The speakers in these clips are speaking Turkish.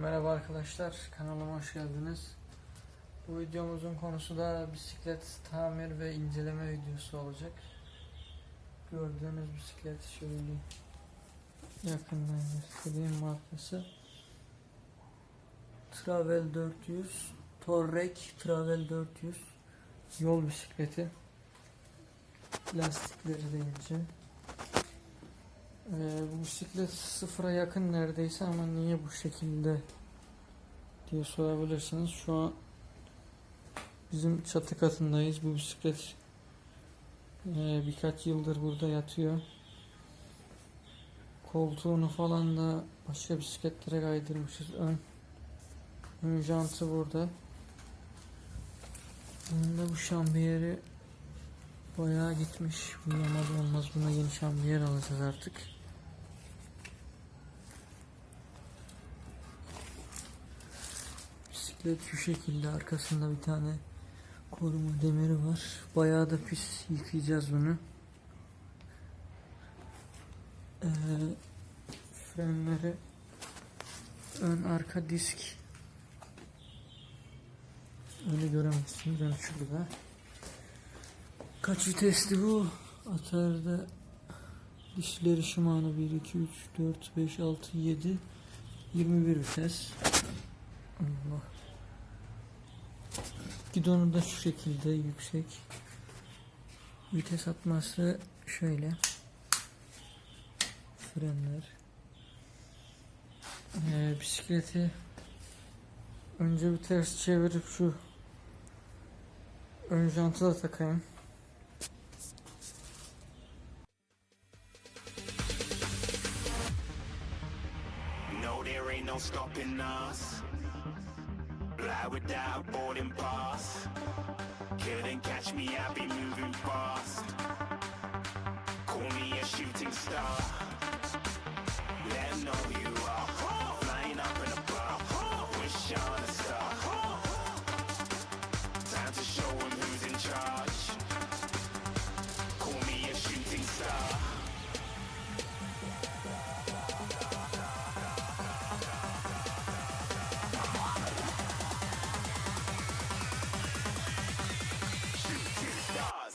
Merhaba arkadaşlar, kanalıma hoş geldiniz. Bu videomuzun konusu da bisiklet tamir ve inceleme videosu olacak. Gördüğünüz bisiklet şöyle yakından göstereyim markası. Travel 400, Torrek Travel 400 yol bisikleti. Lastikleri de ince. Ee, bu bisiklet sıfıra yakın neredeyse ama niye bu şekilde diye sorabilirsiniz. Şu an bizim çatı katındayız. Bu bisiklet e, birkaç yıldır burada yatıyor. Koltuğunu falan da başka bisikletlere kaydırmışız. Ön, ön jantı burada. Bunun da bu şambiyeri bayağı gitmiş. Bu yamalı olmaz. Buna yeni şambiyer alacağız artık. Bisiklet şu şekilde arkasında bir tane koruma demiri var. Bayağı da pis yıkayacağız bunu. Ee, frenleri ön arka disk öyle göremezsiniz. Ben şurada. Kaç vitesli bu? Atarda dişleri Shimano 1, 2, 3, 4, 5, 6, 7 21 vites. Allah. Gidonu da şu şekilde yüksek. Vites atması şöyle. Frenler. Ee, bisikleti önce bir ters çevirip şu ön jantı da takayım. No, there ain't no stopping us. Fly without boarding pass. Couldn't catch me, I be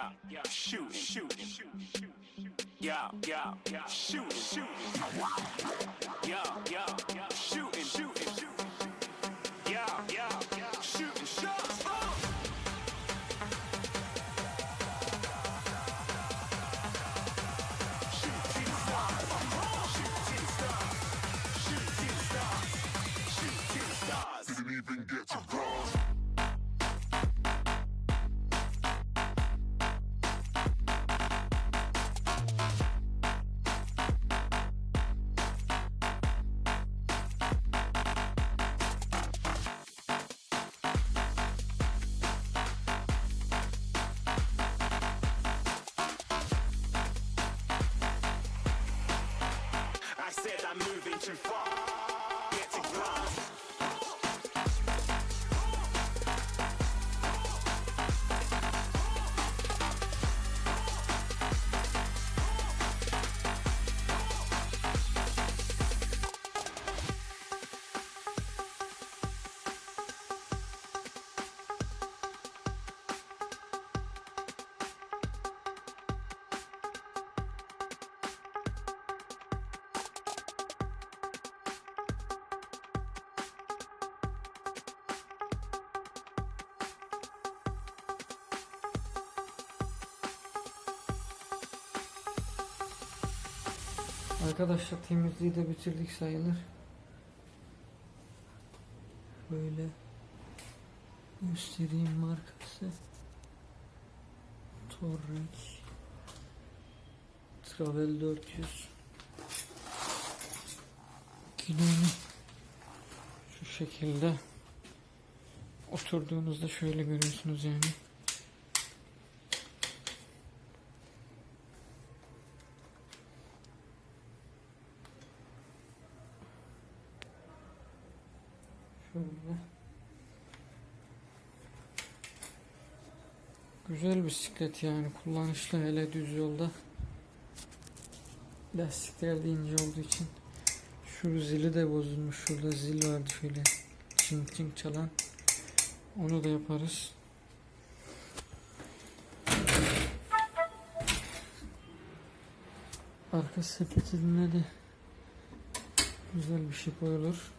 yeah, yeah, shoot, shoot, shoot, shoot, yeah, yeah, yeah, shoot, shoot, yeah, yeah, yeah, shoot, shoot, shoot, yeah, yeah, yeah, shoot, oh. shoot, shoot. Didn't even get to roll. Arkadaşlar temizliği de bitirdik sayılır. Böyle göstereyim markası. Torrent Travel 400 Kilonu şu şekilde oturduğunuzda şöyle görüyorsunuz yani. Şöyle. Güzel bisiklet yani kullanışlı hele düz yolda. Lastikler de ince olduğu için. Şu zili de bozulmuş. Şurada zil vardı şöyle. Çink çink çalan. Onu da yaparız. Arka sepetine de güzel bir şey koyulur.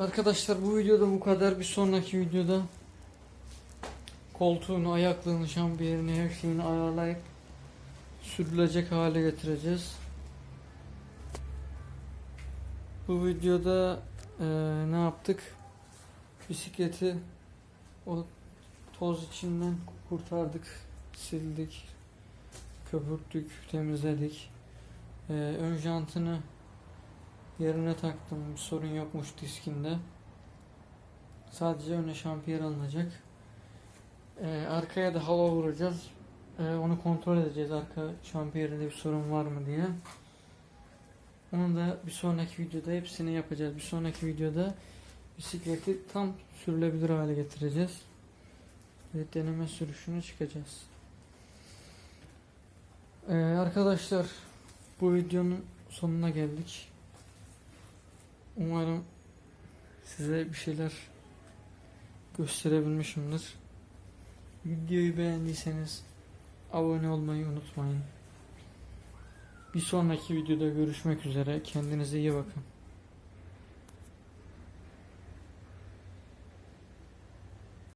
Arkadaşlar bu videoda bu kadar. Bir sonraki videoda koltuğunu, ayaklığını, şampiyerini, her şeyini ayarlayıp sürülecek hale getireceğiz. Bu videoda eee, ne yaptık? Bisikleti o toz içinden kurtardık, sildik, köpürttük, temizledik. Eee, ön jantını yerine taktım. Bir sorun yokmuş diskinde. Sadece öne şampiyer alınacak. Ee, arkaya da hava vuracağız. Ee, onu kontrol edeceğiz arka şampiyerinde bir sorun var mı diye. Onu da bir sonraki videoda hepsini yapacağız. Bir sonraki videoda bisikleti tam sürülebilir hale getireceğiz. Ve deneme sürüşünü çıkacağız. Ee, arkadaşlar bu videonun sonuna geldik. Umarım size bir şeyler gösterebilmişimdir. Videoyu beğendiyseniz abone olmayı unutmayın. Bir sonraki videoda görüşmek üzere. Kendinize iyi bakın.